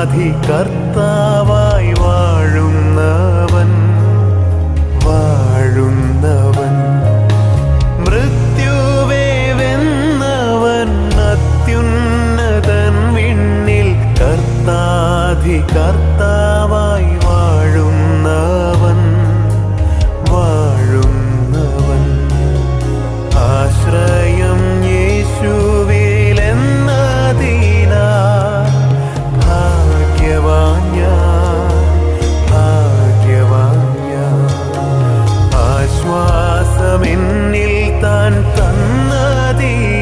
അധികർത്താവായി വാഴുന്നവൻ വാഴുന്നവൻ. മൃത്യുവേവെന്നവൻ അത്യുന്നതൻ വിണ്ണിൽ കർത്താധികർത്താ